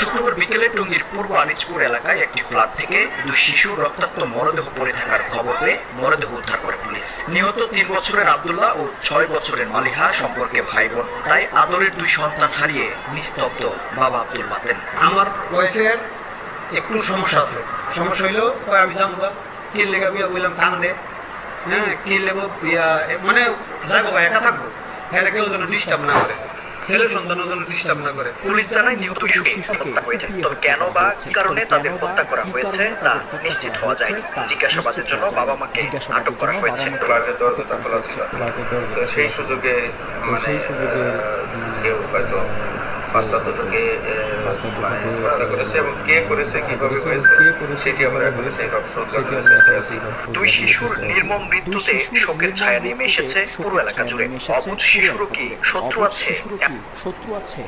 শুক্রবার বিকেলে টঙ্গীর পূর্ব আনিজপুর এলাকায় একটি ফ্ল্যাট থেকে দুই শিশুর রক্তাক্ত মরদেহ পড়ে থাকার খবর পেয়ে মরদেহ উদ্ধার করে পুলিশ। নিহত তিন বছরের আব্দুল্লাহ ও ছয় বছরের মালিহা সম্পর্কে ভাই বোন তাই আদরের দুই সন্তান হারিয়ে নিস্তব্ধ বাবা আব্দুল বাতেন। আমার ওয়াইফের একটু সমস্যা আছে। সমস্যা হইল আমি গা, কি লেগে বিয়া বললাম কান্দে হ্যাঁ কি বিয়া মানে যাব একা থাকব? হ্যাঁ কেউ যেন ডিস্টার্ব না করে। ছেলে সন্তানও যেন ডিস্টার্ব না করে। পুলিশ জানায় নিহত শিশুকে হত্যা হয়েছে তবে কেন বা কি কারণে তাদের হত্যা করা হয়েছে তা নিশ্চিত হওয়া যায়নি। জিজ্ঞাসাবাদের জন্য বাবা মাকে আটক করা হয়েছে। ফ্ল্যাটের দরজাটা খোলা ছিল। তো সেই সুযোগে মানে সেই সুযোগে কেউ হয়তো বাচ্চা দুটোকে মানে করেছে। এবং কে করেছে কীভাবে হয়েছে সেটি আমরা এখন সেই উদ্ঘাটনের আছি দুই শিশুর নির্মম মৃত্যুতে শোকের ছায়া নেমে এসেছে পুরো এলাকা জুড়ে। অবুধ শিশুরও কি শত্রু আছে? শত্রু আছে?